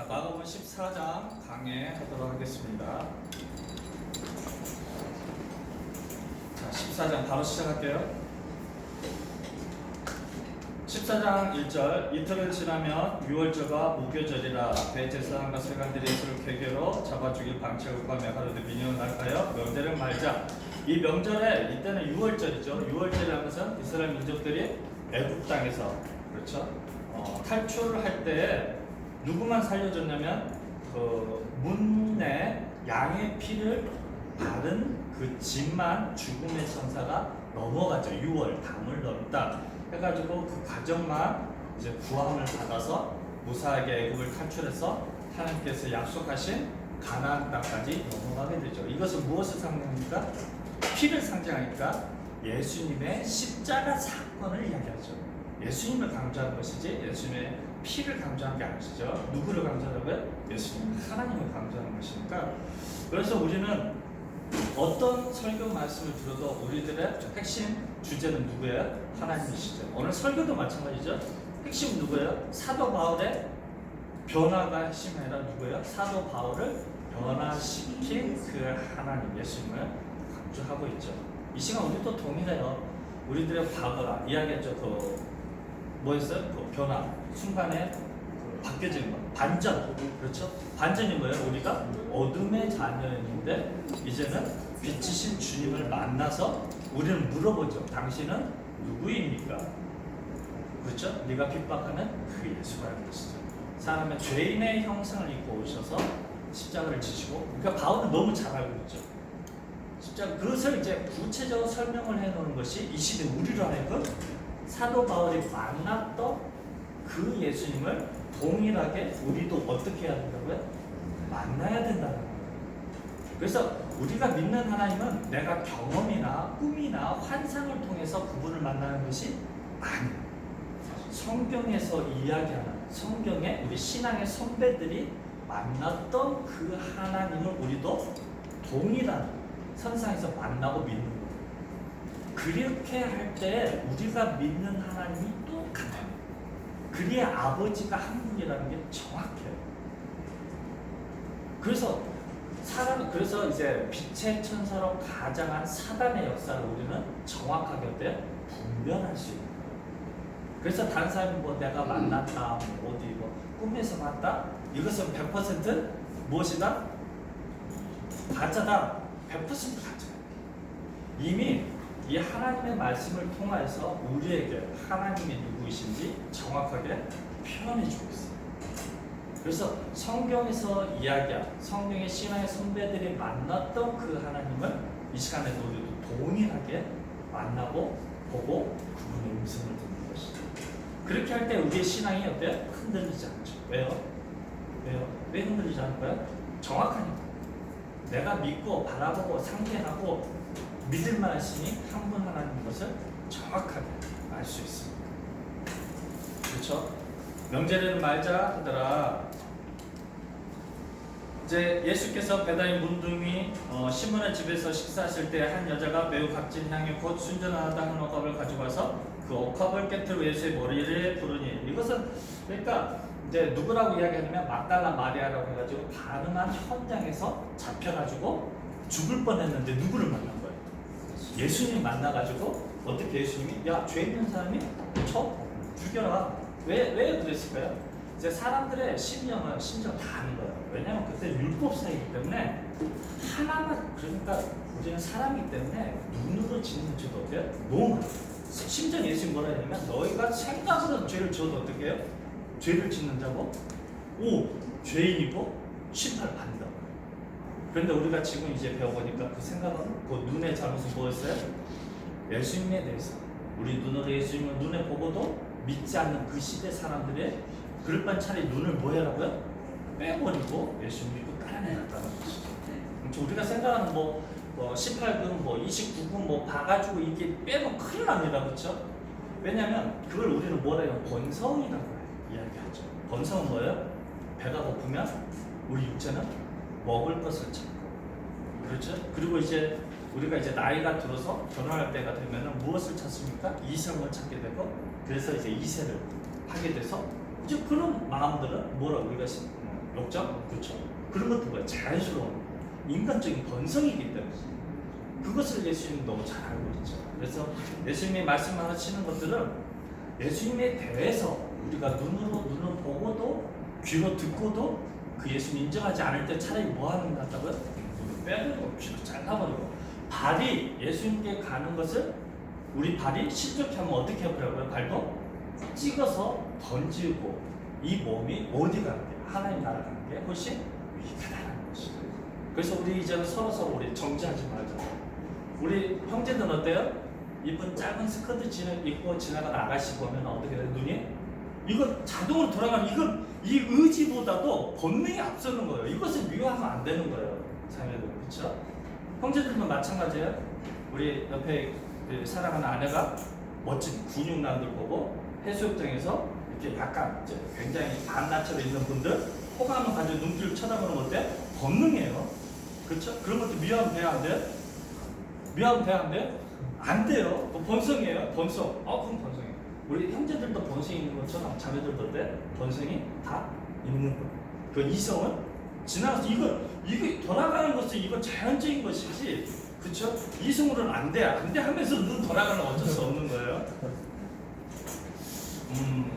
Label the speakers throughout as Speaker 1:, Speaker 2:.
Speaker 1: 자, 마가복음 14장 강해하도록 하겠습니다. 자, 14장 바로 시작할게요. 14장 1절 이틀을 지나면 유월절과 무교절이라 대제사장과 세관들이 예수를 계계로 잡아 죽일 구하며 가로되 민영을 날까요 명절을 말자 이 명절에 이때는 유월절이죠 유월절이라는 것은 이스라엘 민족들이 애굽 땅에서 그렇죠 어, 탈출을 할 때 누구만 살려줬냐면 그 문에 양의 피를 바른 그 집만 죽음의 천사가 넘어가죠. 6월 담을 넘다 해가지고 그 가정만 이제 구함을 받아서 무사하게 애굽을 탈출해서 하나님께서 약속하신 가나안 땅까지 넘어가게 되죠. 이것은 무엇을 상징합니까? 피를 상징하니까 예수님의 십자가 사건을 이야기하죠. 예수님을 강조하는 것이지 예수님의 피를 강조하는 게 아니시죠. 누구를 강조하라고요? 예수님 하나님을 강조하는 것이니까 그래서 우리는 어떤 설교 말씀을 들어도 우리들의 핵심 주제는 누구예요? 하나님이시죠. 오늘 설교도 마찬가지죠. 핵심 누구예요? 사도 바울의 변화가 핵심이 아니라 누구예요? 사도 바울을 변화시킨 그 하나님 예수님을 강조하고 있죠. 이 시간 우리도 동일해요. 우리들의 과거라 이야기했죠. 그 뭐였어요? 그 변화 순간에 그 바뀌어지는 거 반전 그렇죠? 반전이 뭐예요? 우리가 어둠의 자녀였는데 이제는 빛이신 주님을 만나서 우리는 물어보죠. 당신은 누구입니까? 그렇죠? 네가 핍박하는 그 예수라는 것이죠. 사람의 죄인의 형상을 입고 오셔서 십자가를 지시고 그러니까 바울은 너무 잘 알고 있죠. 십자가 그것을 이제 구체적으로 설명을 해놓은 것이 이 시대 우리로 하여금 사도 바울이 만났던 그 예수님을 동일하게 우리도 어떻게 해야 된다고요? 만나야 된다는 거예요. 그래서 우리가 믿는 하나님은 내가 경험이나 꿈이나 환상을 통해서 그분을 만나는 것이 아니에요. 성경에서 이야기하는 성경의 우리 신앙의 선배들이 만났던 그 하나님을 우리도 동일한 선상에서 만나고 믿는. 그렇게 할 때 우리가 믿는 하나님이 똑같아요. 그리야 아버지가 한 분이라는 게 정확해요. 그래서 사람 그래서 이제 빛의 천사로 가장한 사단의 역사를 우리는 정확하게 어때 분별할 수 있는 거예요. 그래서 다른 사람이 뭐 내가 만났다, 뭐 어디 뭐 꿈에서 봤다, 이것은 100% 무엇이다? 가짜다. 100% 가짜. 이미 이 하나님의 말씀을 통하여서 우리에게 하나님이 누구이신지 정확하게 표현해 주고 있어요. 그래서 성경에서 이야기한 성경의 신앙의 선배들이 만났던 그 하나님을 이 시간에도 우리도 동일하게 만나고 보고 그분의 음성을 듣는 것이죠. 그렇게 할 때 우리의 신앙이 어때요? 흔들리지 않죠. 왜요? 왜요? 왜 흔들리지 않을까요? 정확하니까. 내가 믿고 바라보고 상대하고 믿을 만하시니 한분 하나님 것을 정확하게 알 수 있습니다. 그렇죠? 명제를 말자 하더라. 이제 예수께서 배다인 문둥이 어, 시몬의 집에서 식사하실 때 한 여자가 매우 값진 향유 곧 순전하다 한 옥합을 가지고 와서 그 옥합을 깨뜨려 예수의 머리를 부르니 이것은 그러니까 이제 누구라고 이야기하냐면 막달라 마리아라고 해가지고 가능한 현장에서 잡혀가지고 죽을 뻔했는데 누구를 만난 거예요? 예수님 만나가지고 어떻게 예수님이 야 죄 있는 사람이 쳐 죽여라 왜 왜 그랬을까요? 이제 사람들의 심령은 심정 다 아는 거예요. 왜냐면 그때 율법사이기 때문에 하나만 그러니까 우리는 사람이기 때문에 눈으로 짓는 죄도 어때요? 너무. 심지어 예수님 뭐라 했냐면 너희가 생각으로 죄를 지어도 어떻게 해요? 죄를 짓는 자고 오 죄인이고 심판을 받는다고 그런데 우리가 지금 이제 배워보니까 그 생각은 그 눈의 잘못은 뭐였어요? 예수님에 대해서 우리 눈으로 예수님을 눈에 보고도 믿지 않는 그 시대 사람들의 그럴 반 차라리 눈을 뭐 해라고요? 빼버리고 예수님 믿고 따라내렸다는 것이죠. 그렇죠? 우리가 생각하는 뭐, 뭐 18금, 뭐 29금 뭐 봐가지고 이게 빼면 큰일 납니다. 그렇죠? 왜냐하면 그걸 우리는 뭐라 해요? 본성이라고 해요. 이야기하죠. 본성은 뭐예요? 배가 고프면 우리 육체는 먹을 것을 찾고 그렇죠? 그리고 이제 우리가 이제 나이가 들어서 결혼할 때가 되면은 무엇을 찾습니까? 이성을 찾게 되고 그래서 이제 이세를 하게 돼서 이제 그런 마음들은 뭐라 우리가 시- 어, 욕정? 그렇죠. 그런 것도 뭐야? 자연스러운 인간적인 본성이기 때문에 그것을 예수님 너무 잘 알고 있죠. 그래서 예수님이 말씀하시는 것들은 예수님에 대해서 우리가 눈으로 눈으로 보고도 귀로 듣고도 그 예수님 인정하지 않을 때 차라리 뭐 하는 것 같다고요? 눈을 빼버리고 귀로 잘라버리고 발이 예수님께 가는 것을 우리 발이 실족해 하면 어떻게 해버려요? 발도 찍어서 던지고 이 몸이 어디 가는 게 하나님 나라 가는 게 훨씬 위가다라는 것이죠. 그래서 우리 이제는 서로 서로 우리 정지하지 말자. 우리 형제들은 어때요? 이쁜 작은 스커트 지나, 입고 지나가는 아가씨 보면 어떻게 돼요? 눈이? 이거 자동으로 돌아가는 이건 이 의지보다도 본능이 앞서는 거예요. 이것을 미워하면 안 되는 거예요. 자매들 그렇죠? 형제들도 마찬가지예요. 우리 옆에 그 사랑하는 아내가 멋진 근육남들 보고 해수욕장에서 이렇게 약간 이제 굉장히 반나처럼 있는 분들 호감을 가지고 눈길을 쳐다보는 건데 본능이에요. 그렇죠? 그런 것도 미워하면 돼요, 안 돼요? 미워하면 돼요, 안 돼요? 안 돼요. 그 본성이에요, 본성. 어, 그럼 본성이에요. 우리 형제들도 본성이 있는 것처럼 자매들도 어때? 본성이 다 있는 거예요. 그 이성은 지나가서 이거 이거 돌아가는 것은 이건 자연적인 것이지, 그렇죠? 이성으로는 안 돼, 안 돼 하면서 눈 돌아가는 건 어쩔 수 없는 거예요. 음.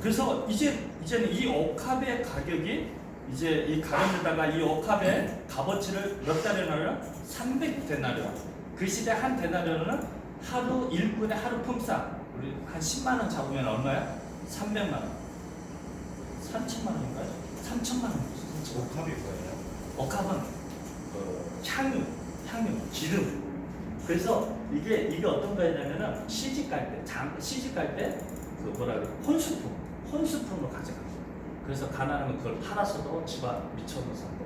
Speaker 1: 그래서 이제 이제는 이 옥합의 가격이 이제 이 가격에다가 이 옥합의 값어치를 몇 달이나요? 300 데나리온. 그 시대 한 데나리온은 하루 일꾼의 하루 품삯 우리 한 10만 원 잡으면 얼마야? 300만 원. 3천만 원인가요? 3천만 원.
Speaker 2: 옥합이 뭐예요?
Speaker 1: 옥합은 어, 향유, 향유, 기름. 그래서 이게 이게 어떤 거냐면은 시집 갈 때, 장 시집 갈때그 뭐라 그래 혼수품, 혼수품으로 가져가요. 그래서 가난하면 그걸 팔아서도 집안 미쳐서 산다.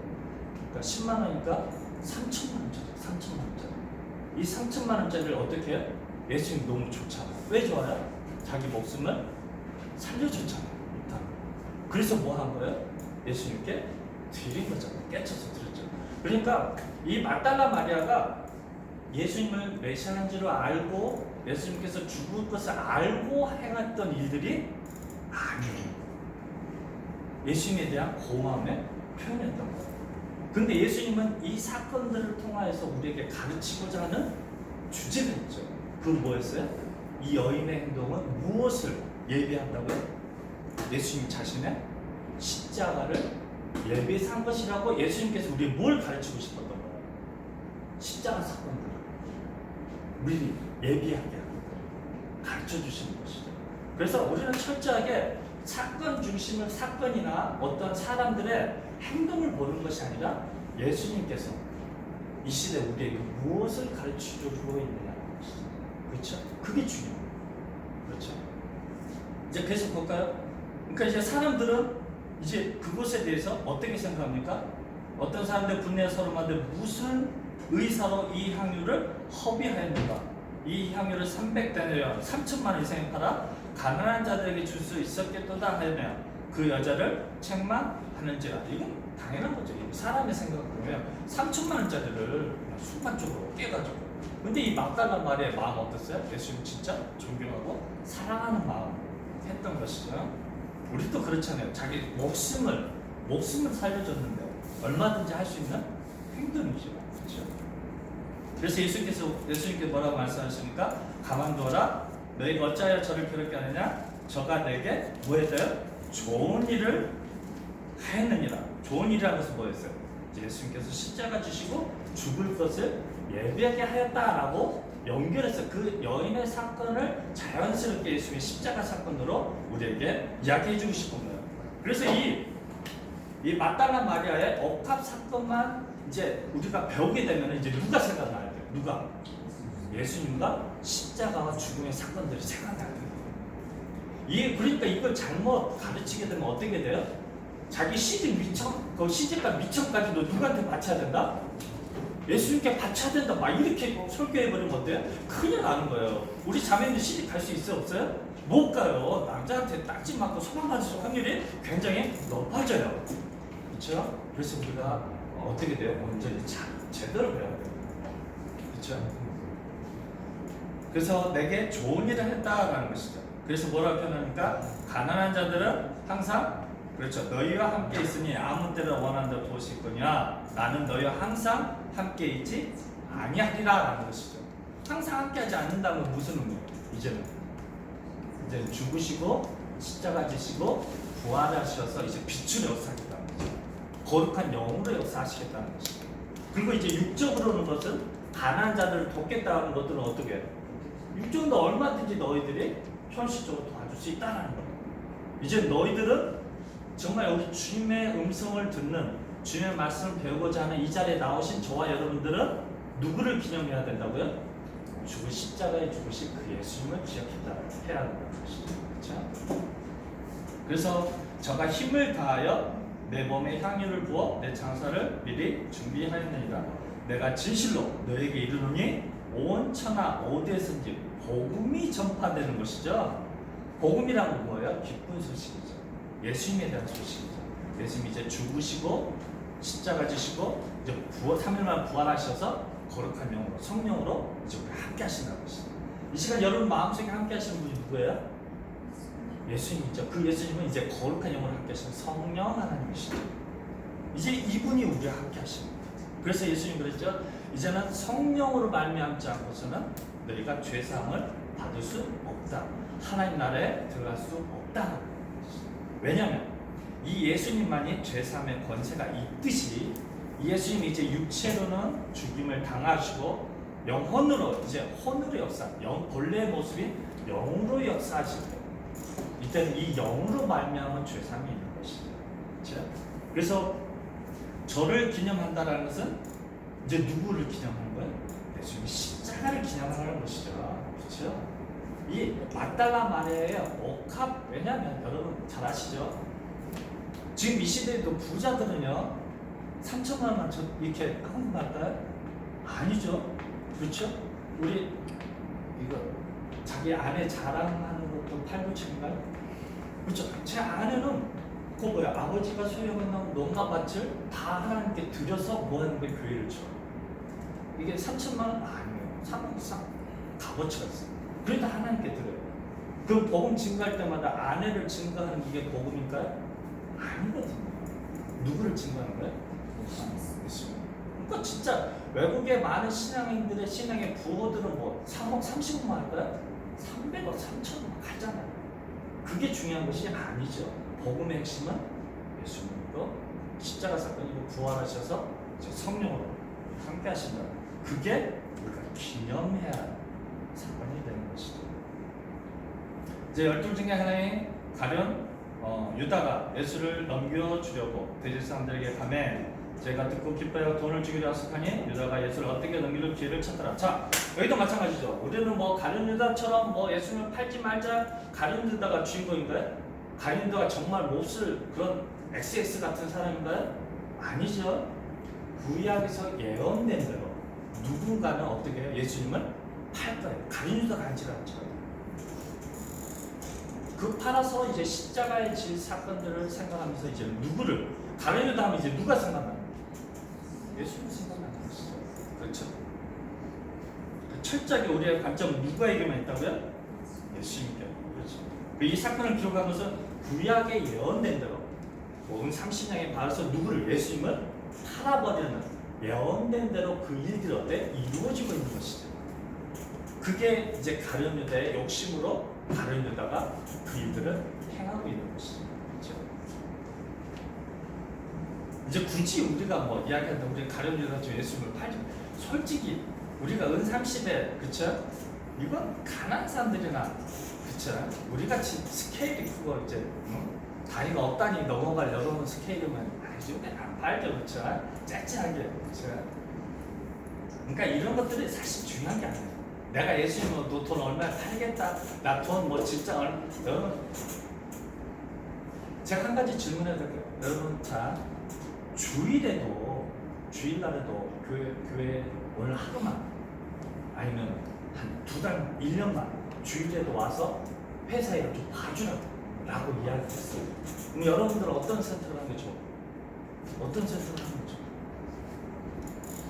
Speaker 1: 그러니까 10만 원이니까 3천만 원짜리, 3천만 원짜리. 이 3천만 원짜리를 어떻게 해요? 예수님 너무 좋잖아. 왜 좋아요? 자기 목숨을 살려줬잖아요. 일단. 그래서 뭐 한 거예요? 예수님께 드린 거잖아요. 깨쳐서 드렸죠. 그러니까 이 마달라 마리아가 예수님을 메시아인 줄 알고 예수님께서 죽을 것을 알고 행했던 일들이 아니에요. 예수님에 대한 고마움의 표현이었던 거예요. 근데 예수님은 이 사건들을 통하여서 우리에게 가르치고자 하는 주제가 있죠. 그건 뭐였어요? 이 여인의 행동은 무엇을 예비한다고요? 예수님 자신의 십자가를 예비한 것이라고 예수님께서 우리 뭘 가르치고 싶었던 거예요? 십자가 사건들을 미리 예비하게. 가르쳐 주시는 것이죠. 그래서 우리는 철저하게 사건 중심의 사건이나 어떤 사람들의 행동을 보는 것이 아니라 예수님께서 이 시대 우리에게 무엇을 가르쳐 주고 있느냐는 것이죠. 그렇죠? 그게 중요해요. 그렇죠? 이제 계속 볼까요? 그러니까 이제 사람들은 이제 그것에 대해서 어떻게 생각합니까? 어떤 사람들 분야 서로한테 무슨 의사로 이 향유를 허비하였는가? 이 향유를 300대내려 3천만 원 이상에 팔아 가난한 자들에게 줄 수 있었겠도다 하며 그 여자를 책망 하는지라 이건 당연한 거죠. 이 사람의 생각을 보면 3천만 원짜리를 순간적으로 깨가지고 근데 이 막달라 말의 마음 어땠어요? 예수님 진짜 존경하고 사랑하는 마음 했던 것이죠. 우리도 그렇잖아요. 자기 목숨을 목숨을 살려줬는데 얼마든지 할 수 있는 행동이죠. 그렇죠? 그래서 예수님께서 예수님께 뭐라고 말씀하십니까? 가만두어라. 너희가 어찌하여 저를 괴롭게 하느냐? 저가 내게 뭐 했어요? 좋은 일을 하였느니라. 좋은 일이라고 해서 뭐였어요? 이제 예수님께서 십자가 주시고 죽을 것을 예비하게 하였다라고 연결해서 그 여인의 사건을 자연스럽게 예수님의 십자가 사건으로 우리에게 이야기해 주고 싶은 거예요. 그래서 이, 이 마달라 마리아의 억합 사건만 이제 우리가 배우게 되면 이제 누가 생각나야 돼요? 누가? 예수님과 십자가와 죽음의 사건들이 생각나야 돼요. 이 그러니까 이걸 잘못 가르치게 되면 어떻게 돼요? 자기 시집 미천, 그 시집과 미천까지도 누구한테 바쳐야 된다? 예수님께 바쳐야 된다. 막 이렇게 설교해 버리면 어때요? 큰일 나는 거예요. 우리 자매들 시집 갈 수 있어요, 없어요? 못 가요. 남자한테 딱지 맞고 소망 받을 확률이 굉장히 높아져요. 그렇죠? 그래서 우리가 어떻게 돼요? 자, 제대로 배워야 돼요. 그렇죠? 그래서 내게 좋은 일을 했다라는 것이죠. 그래서 뭐라고 표현합니까? 가난한 자들은 항상 그렇죠. 너희와 함께 있으니 아무 때나 원하는 대로 도실 거냐. 나는 너희와 항상 함께 있지 아니하리라라는 것이죠. 항상 함께하지 않는다면 무슨 의미예요? 이제는 이제 죽으시고 십자가 지시고 부활하셔서 이제 빛으로 역사하겠다는 거죠. 거룩한 영으로 역사하시겠다는 것이죠. 그리고 이제 육적으로는 것은 가난한 자들을 돕겠다는 것들은 어떻게 해요? 육적으로 얼마든지 너희들이 현실적으로 도와줄 수 있다는 거예요. 이제 너희들은 정말 우리 주님의 음성을 듣는 주님의 말씀을 배우고자 하는 이 자리에 나오신 저와 여러분들은 누구를 기념해야 된다고요? 죽을 십자가에 죽으신 그 예수님을 기억했다 해야 한다는 것이죠. 그렇죠? 그래서 저가 힘을 다하여 내 몸에 향유를 부어 내 장사를 미리 준비하였느니라. 내가 진실로 너에게 이르노니 온 천하 어디에서든지 복음이 전파되는 것이죠. 복음이란 건 뭐예요? 기쁜 소식이죠. 예수님에 대한 소식이죠. 예수님이 이제 죽으시고 십자가 지시고 이제 부활 3일만 부활하셔서 거룩한 영으로 성령으로 이제 우리 함께 하신다는 것이죠. 이 시간 여러분 마음속에 함께 하시는 분이 누구예요? 예수님이죠. 그 예수님은 이제 거룩한 영으로 함께 하시는 성령 하나님이시죠. 이제 이분이 우리와 함께 거예요. 그래서 예수님 그랬죠. 이제는 성령으로 말미암지 않고서는 너희가 죄 사함을 받을 수 없다. 하나님 나라에 들어갈 수 없다. 왜냐하면 이 예수님만이 죄 사함의 권세가 있듯이 이 예수님이 이제 육체로는 죽임을 당하시고 영혼으로 이제 혼으로 역사, 영 본래의 모습이 영으로 역사하시고 이때는 이 영으로 말미암은 죄 사함이 있는 것이죠. 그렇죠? 그래서 저를 기념한다라는 것은 이제 누구를 기념하는 거예요? 예수님 십자가를 기념하는 것이죠. 그렇죠? 이 마달라 마리아의 옥합 왜냐하면 여러분 잘 아시죠? 지금 이 시대에도 부자들은요 3천만 원만 저 이렇게 한국 날까요? 아니죠. 그렇죠? 우리 이거 자기 아내 자랑하는 것도 팔부채인가요? 그렇죠. 제 아내는 그 뭐야 아버지가 소유하는 농가밭을 다 하나님께 드려서 뭐 하는 게 교회를 쳐. 이게 3천만 원 아니에요. 3억 이상 값어치가 있어요. 그래도 하나님께 드려요. 그럼 복음 증거할 때마다 아내를 증거하는 게 복음일까요? 아니거든요. 누구를 증거하는 거예요? 예수님. 그러니까 진짜 외국의 많은 신앙인들의 신앙의 부호들은 뭐 3억 30억만 할까요? 300억 3천억 가잖아요. 그게 중요한 것이 아니죠. 복음의 핵심은 예수님으로 십자가 사건이고 부활하셔서 성령으로 함께 하신다. 그게 우리가 기념해야 할 사건이 되는 것이죠. 이제 열둘 중에 하나인 가련 어, 유다가 예수를 넘겨주려고 돼지 사람들에게 가매 제가 듣고 기뻐하여 돈을 주기로 약속하니 유다가 예수를 어떻게 넘길 기회를 찾더라. 자 여기도 마찬가지죠. 우리는 뭐 가련 유다처럼 뭐 예수님을 팔지 말자 가련 유다가 주인공인가요? 가련 유다가 정말 몹쓸 그런 XX 같은 사람인가요? 아니죠. 구약에서 예언된 대로 누군가는 어떻게 해요? 예수님을 팔 거예요. 가련 유다가 아니라죠. 그 팔아서 이제 십자가의 질 사건들을 생각하면서 이제 누구를 가려다 하면 이제 누가 생각나요? 예수님 생각나는 것이죠. 그렇죠? 그 철저하게 우리의 관점은 누구에게만 있다고요? 예수님께. 그렇죠. 그이 사건을 기록하면서 구약에 예언된 대로 온 30년에 받아서 누구를 예수님을 팔아버리는 예언된 대로 그 일들이 어때? 이루어지고 있는 것이죠. 그게 이제 가룟 유다의 욕심으로 가룟유다가 그 일들을 행하고 있는 것이죠. 그렇죠? 이제 굳이 우리가 뭐 이야기한다 우리 가룟 유다 저 예수님을 팔지 솔직히 우리가 은 30에 그쵸? 이건 가난한 사람들이나 그쵸? 우리 같이 스케일이 크고 이제 응? 다리가 없다니 넘어갈 여러분 스케일이면 아주 안 팔죠 그쵸? 짤짤하게 그쵸? 그러니까 이런 것들이 사실 중요한 게 아니에요. 내가 예수님으로 너돈 얼마 팔겠다. 나 돈 뭐 진짜 얼마. 여러분, 제가 한 가지 질문해도 될까요? 여러분, 자, 주일에도, 주일날에도 교회, 교회 오늘 하루만 아니면 한 두 달, 1년만 주일에도 와서 회사 일을 좀 봐주라고 라고 이야기했어요. 그럼 여러분들은 어떤 선택을 하는 게 좋아요? 어떤 선택을 하는 게 좋아요?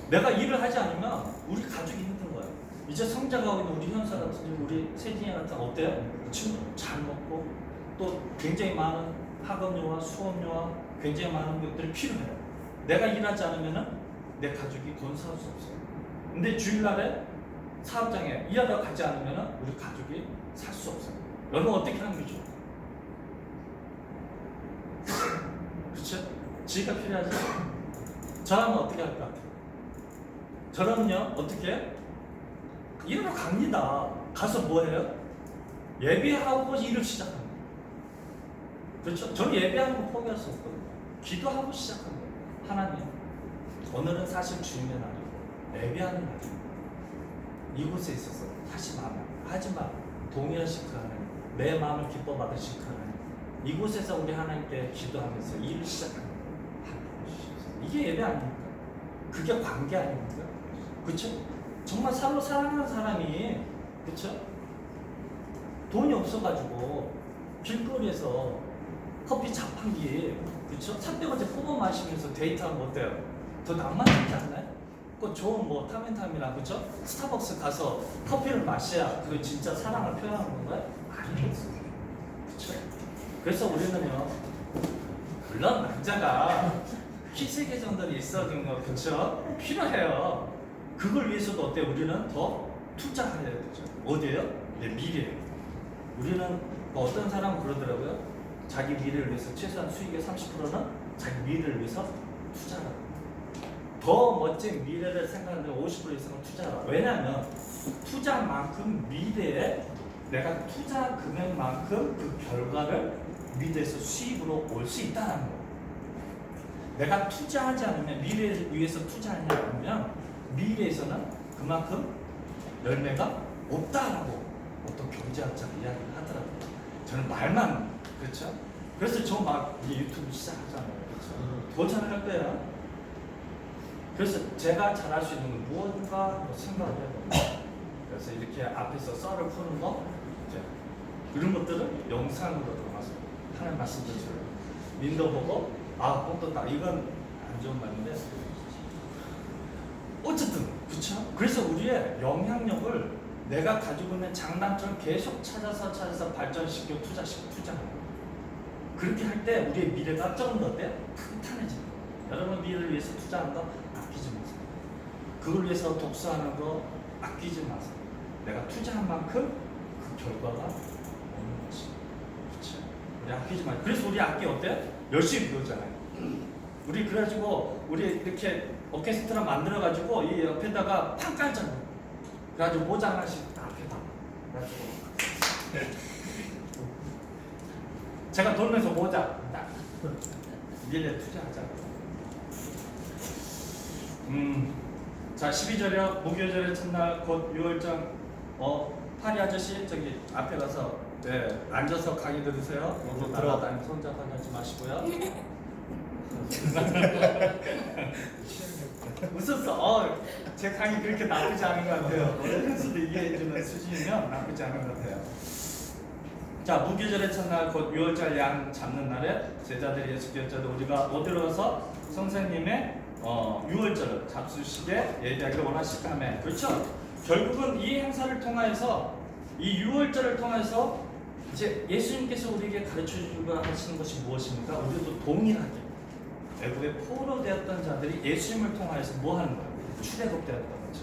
Speaker 1: 내가 일을 하지 않으면 우리 가족이. 이제 성장하고 있는 우리 현사 같은 경우 우리 세진이 같은 어때요? 친구 잘 먹고 또 굉장히 많은 학업료와 수업료와 굉장히 많은 것들이 필요해요. 내가 일하지 않으면은 내 가족이 돈 사올 수 없어요. 근데 주일날에 사업장에 일하러 가지 않으면은 우리 가족이 살 수 없어요. 여러분 어떻게 하는 거죠? 그렇죠? 지가 필요하죠. 저라면 어떻게 할 것 같아요? 저라면요 어떻게? 해요? 일하러 갑니다. 가서 뭐 해요? 예배하고 일을 시작합니다. 그렇죠? 저는 예배하는 거 없거든요. 기도하고 시작합니다. 하나님, 오늘은 사실 주님의 날이고 예배하는 날입니다. 이곳에 있어서 다시 마음 하지만 동의하실 그 하나님, 내 마음을 기뻐 받으실 그 하나님, 이곳에서 우리 하나님께 기도하면서 일을. 하나님 주시옵소서. 이게 예배 아닙니까? 그게 관계 아닙니까? 그렇죠? 정말 서로 사랑하는 사람이 그렇죠? 돈이 없어가지고 길거리에서 커피 자판기 그렇죠? 300원짜리 뽑아 마시면서 데이트하면 어때요? 더 낭만적이지 않나요? 그 좋은 뭐 타멘탐이나 그렇죠? 스타벅스 가서 커피를 마셔야 그 진짜 사랑을 표현하는 건가요? 아니겠어요. 그렇죠? 그래서 우리는요 물론 남자가 희세 계정들이 있어준 거 그렇죠? 필요해요. 그걸 위해서도 어때? 우리는 더 투자해야 되죠. 어디에요? 내 미래에. 우리는 뭐 어떤 사람은 그러더라고요. 자기 미래를 위해서 최소한 수익의 30%는 자기 미래를 위해서 투자하라. 더 멋진 미래를 생각하는데 50% 이상은 투자하라. 왜냐하면 투자만큼 미래에 내가 투자 금액만큼 그 결과를 미래에서 수입으로 올 수 있다는 거. 내가 투자하지 않으면 미래를 위해서 투자하지 않으면 미래에서는 그만큼 열매가 없다라고 어떤 경제학자가 이야기를 하더라고요. 저는 말만 그렇죠. 그래서 저 막 유튜브 시작하잖아요. 그렇죠. 도전을 할 거예요. 그래서 제가 잘할 수 있는 건 무언가 생각을 해봅니다. 그래서 이렇게 앞에서 썰을 푸는 거 이제 이런 것들은 영상으로 들어가서 하는 말씀드려요. 민도 보고 아 뽕떴다 이건 안 좋은 말인데 어쨌든 그렇죠. 그래서 우리의 영향력을 내가 가지고 있는 장단점을 계속 찾아서 찾아서 발전시켜 투자시켜 투자하는. 그렇게 할 때 우리의 미래가 조금 더 어때요? 탄탄해지는. 여러분 미래를 위해서 투자하는 거 아끼지 마세요. 그걸 위해서 독서하는 거 아끼지 마세요. 내가 투자한 만큼 그 결과가 오는 것이 그렇죠. 우리 아끼지 마세요. 그래서 우리 악기 어때요? 열심히 배우잖아요. 우리 그래가지고 우리 이렇게 오케스트라 만들어가지고 이 옆에다가 판 깔잖아요. 그래가지고 모자 하나씩 앞에다. 그래가지고 제가 돌면서 모자 딱 미래 투자하자. 음, 자 12절이요 목요절의 첫날 곧 6월장 어 파리 아저씨 저기 앞에 가서 네 앉아서 강의 들으세요.
Speaker 2: 먼저
Speaker 1: 날아다니면 손잡아 하지 마시고요. 웃었어. 어, 제 강의 그렇게 나쁘지 않은 것 같아요. 어른수도 이해해주는 수준이면 나쁘지 않은 것 같아요. 자, 무교절의 첫날 곧 6월절 양 잡는 날에 제자들이 예수께 여쭤도 우리가 어디로 가서 선생님의 어, 6월절을 잡수시게 얘기하기를 원하실까매 그렇죠? 결국은 이 행사를 통하여서 이 6월절을 통해서 이제 예수님께서 우리에게 가르쳐 주고 하시는 것이 무엇입니까? 우리도 동일하게 애국에 포로 되었던 자들이 예수님을 통하여서 뭐 하는 거예요? 출애굽 되었던 거죠.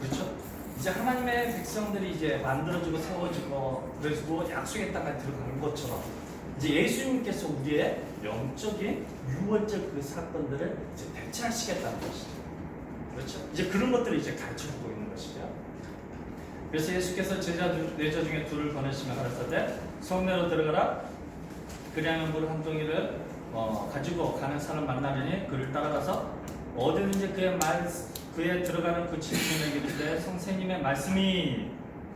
Speaker 1: 그렇죠? 이제 하나님의 백성들이 이제 만들어지고 세워지고 그래서 약속의 땅에 들어가는 것처럼 이제 예수님께서 우리의 영적인 유월적 그 사건들을 이제 대체하시겠다는 것이죠. 그렇죠? 이제 그런 것들을 이제 가르쳐 주고 있는 것이죠. 그래서 예수께서 제자 두- 네자 중에 둘을 보내시며 가르쳤되 성내로 들어가라 그리하면 물한 동이를 어, 가지고 가는 사람 만나려니 그를 따라가서 어디든지 그의 말 그에 들어가는 그 친구에게 이르되 선생님의 말씀이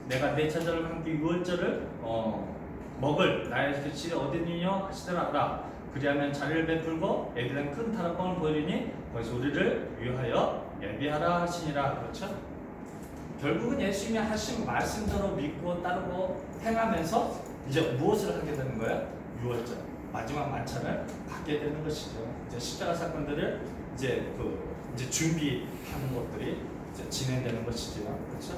Speaker 1: 내가 내 제자를 함께 유월절을 어, 먹을 나의 규칙이 어디니요 하시더라 그리하면 자리를 베풀고 애들은 큰 타락방을 보이리니 거기서 우리를 위하여 예비하라 하시니라 그렇죠? 결국은 예수님이 하신 말씀대로 믿고 따르고 행하면서 이제 무엇을 하게 되는 거예요? 유월절 마지막 만찬을 받게 되는 것이죠. 이제 십자가 사건들을 이제 그 이제 준비하는 것들이 이제 진행되는 것이죠. 그렇죠?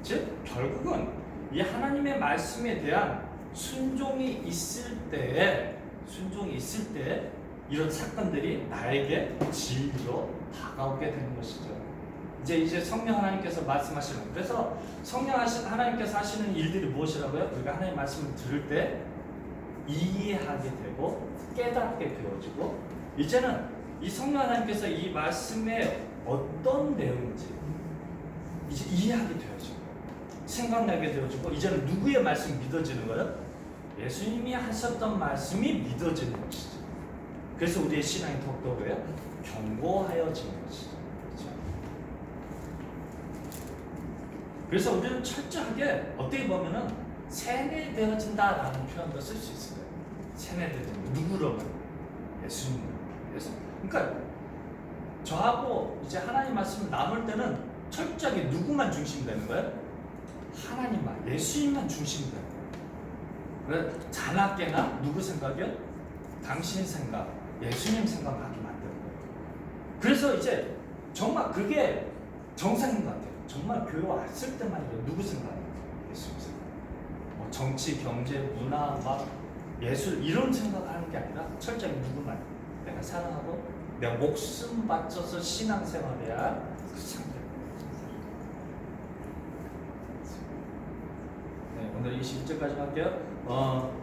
Speaker 1: 즉 결국은 이 하나님의 말씀에 대한 순종이 있을 때에 순종이 있을 때 이런 사건들이 나에게 진리로 다가오게 되는 것이죠. 이제 이제 성령 하나님께서 말씀하시는 그래서 성령 하나님께서 하시는 일들이 무엇이라고요? 우리가 하나님 말씀을 들을 때 이해하게 되고 깨닫게 되어지고 이제는 이 성령 하나님께서 이 말씀에 어떤 내용인지 이제 이해하게 되어지고 생각나게 되어지고 이제는 누구의 말씀이 믿어지는 거예요? 예수님이 하셨던 말씀이 믿어지는 것이죠. 그래서 우리의 신앙이 더욱더 왜요? 견고하여지는 것이죠. 그렇죠? 그래서 우리는 철저하게 어떻게 보면은 세뇌되어진다라는 표현도 쓸 수 있어요. 세뇌되어진다. 누구로만? 예수님. 예수. 그러니까 저하고 이제 하나님 말씀을 나눌 때는 철저하게 누구만 중심이 되는 거예요? 하나님만, 예수님만 중심이 되는 거예요. 그래 자나깨나 누구 생각이요? 당신 생각, 예수님 생각하게 만드는 거예요. 그래서 이제 정말 그게 정상인 것 같아요. 정말 교회 왔을 때만 이래 누구 생각이에요? 예수님 생각. 뭐 정치, 경제, 문화, 막 예술 이런 생각하는 게 아니라 철저히 누구만 내가 사랑하고 내가 목숨 바쳐서 신앙생활해야 그. 네, 오늘 21절까지 할게요. 어,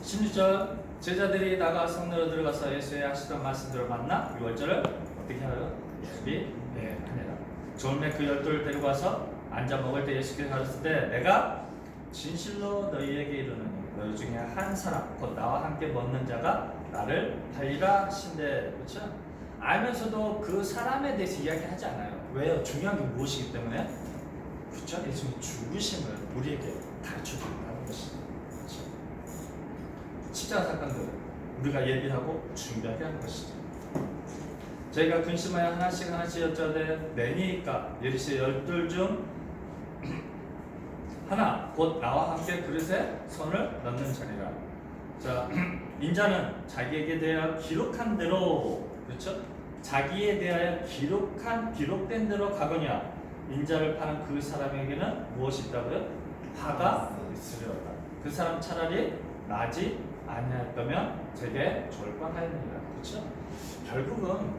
Speaker 1: 16절 제자들이 나가 성내로 들어가서 예수의 하시던 말씀대로 만나 6월절을 어떻게 하요? 예수이 네, 하니라. 졸음에 그 열둘을 데리고 와서 앉아 먹을 때 예수께서 가르쳤을 때 내가 진실로 너희에게 이르노니 너희 중에 한 사람 곧 나와 함께 먹는 자가 나를 팔리라 하신대 그렇죠? 알면서도 그 사람에 대해서 이야기하지 않아요. 왜요? 중요한 게 무엇이기 때문에 그렇죠? 예수님이 죽으심을 우리에게 가르쳐 준다는 것이죠. 그렇죠? 십자가 사건들 우리가 얘기하고 준비하게 하는 것이죠. 저희가 근심하여 하나씩 하나씩 여쭤되 내니까 예리시 열둘 중 하나 곧 나와 함께 그릇에 손을 넣는 자리라. 자 인자는 자기에게 대하여 기록한 대로 그렇죠? 자기에 대하여 기록한 기록된 대로 가거냐 인자를 파는 그 사람에게는 무엇이 있다고요? 화가 있으려다. 그 사람 차라리 나지 아니하였다면 제게 좋을 뻔하였느니라. 그렇죠? 결국은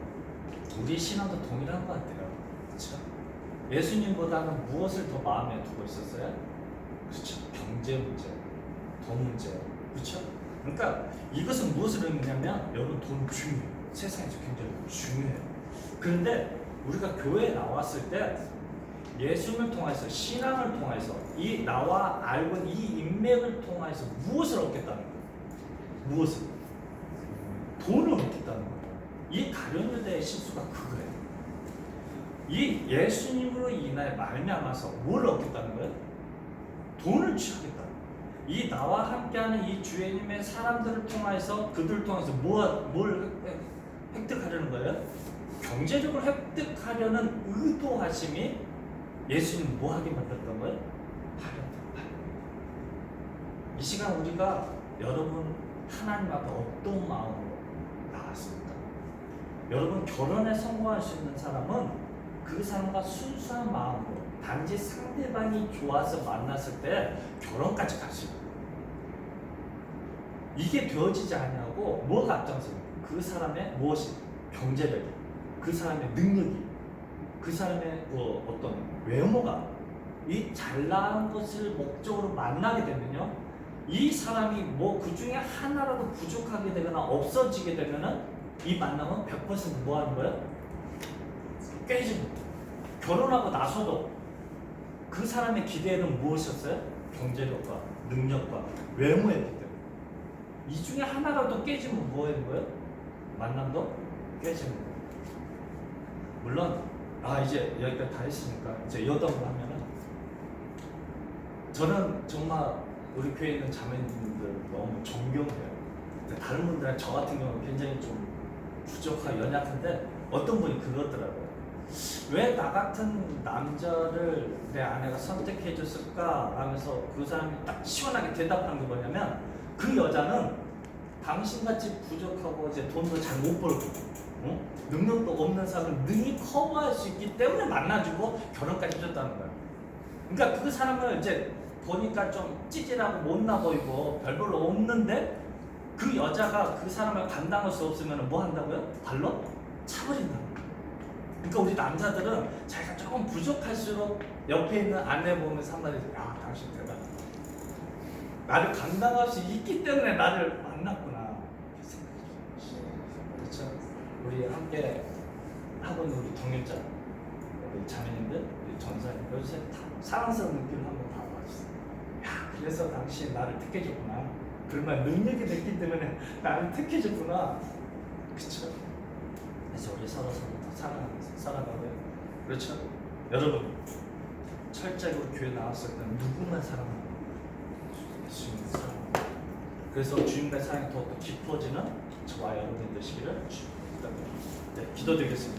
Speaker 1: 우리 신앙도 동일한 것 같아요. 그렇죠? 예수님보다는 무엇을 더 마음에 두고 있었어요? 그렇죠. 경제 문제, 돈 문제, 그렇죠. 그러니까 이것은 무엇을 의미냐면 여러분 돈 중요해요. 세상에서 굉장히 중요해요. 그런데 우리가 교회에 나왔을 때 예수님을 통해서 신앙을 통해서 이 나와 알고 이 인맥을 통해서 무엇을 얻겠다는 거예요? 무엇을? 돈을 얻겠다는 거예요. 이 가룟유다의 실수가 그거예요. 이 예수님으로 인하여 말미암아서 뭘 얻겠다는 거예요? 돈을 취하겠다. 이 나와 함께하는 이 주님의 사람들을 통해서 그들 통해서 뭐, 뭘 획- 획득하려는 거예요? 경제적으로 획득하려는 의도하심이 예수님 뭐 하게 만들었던 거예요? 팔렸다. 이 시간 우리가 여러분 하나님 앞에 어떤 마음으로 나왔습니까? 여러분 결혼에 성공할 수 있는 사람은 그 사람과 순수한 마음으로 단지 상대방이 좋아서 만났을 때 결혼까지 거예요. 이게 되어지지 않냐고 뭐가 앞장서는 그 사람의 무엇이 경제력이 그 사람의 능력이 그 사람의 뭐 어떤 외모가 이 잘난 것을 목적으로 만나게 되면요 이 사람이 뭐 그 중에 하나라도 부족하게 되거나 없어지게 되면은 이 만남은 100%뭐 하는 거예요? 깨지는. 결혼하고 나서도 그 사람의 기대는 무엇이었어요? 경제력과 능력과 외모였기 때문에 이 중에 하나라도 깨지면 뭐 하는 거예요? 만남도 깨지는 거예요. 물론 아 이제 여기까지 다 했으니까 이제 여담을 하면은 저는 정말 우리 교회에 있는 자매님들 너무 존경해요. 다른 분들은 저 같은 경우는 굉장히 좀 부족하고 연약한데 어떤 분이 그러더라고요. 왜 나 같은 남자를 내 아내가 선택해 줬을까 하면서 그 사람이 딱 시원하게 대답하는 게 뭐냐면 그 여자는 당신같이 부족하고 이제 돈도 잘 못 벌고 어? 능력도 없는 사람을 능히 커버할 수 있기 때문에 만나주고 결혼까지 해줬다는 거야. 그러니까 그 사람을 이제 보니까 좀 찌질하고 못나 보이고 별 별로 없는데 그 여자가 그 사람을 감당할 수 없으면 뭐 한다고요? 발로 차버린다고. 그러니까 우리 남자들은 자기가 조금 부족할수록 옆에 있는 아내 보면서 한마디 야 당신 대단. 나를 감당할 수 있기 때문에 나를 만났구나. 그렇죠? 우리 함께 학원 우리 동일자 우리 자매님들 우리 전사님 요새 다 사랑스러운 느낌을 한번 다 봐주세요. 야 그래서 당신 나를 택해줬구나. 그러면 능력이 됐기 때문에 나를 택해줬구나. 그렇죠? 그래서 우리 서로 서로 더 사랑하면서 살아가고요. 그렇죠? 여러분 우리 교회 나왔을 때는 누구만 사랑하고 예수님을 사랑하고 그래서 주님의 사랑이 더욱더 깊어지는 저와 여러분 되시기를 주님께. 네, 기도드리겠습니다.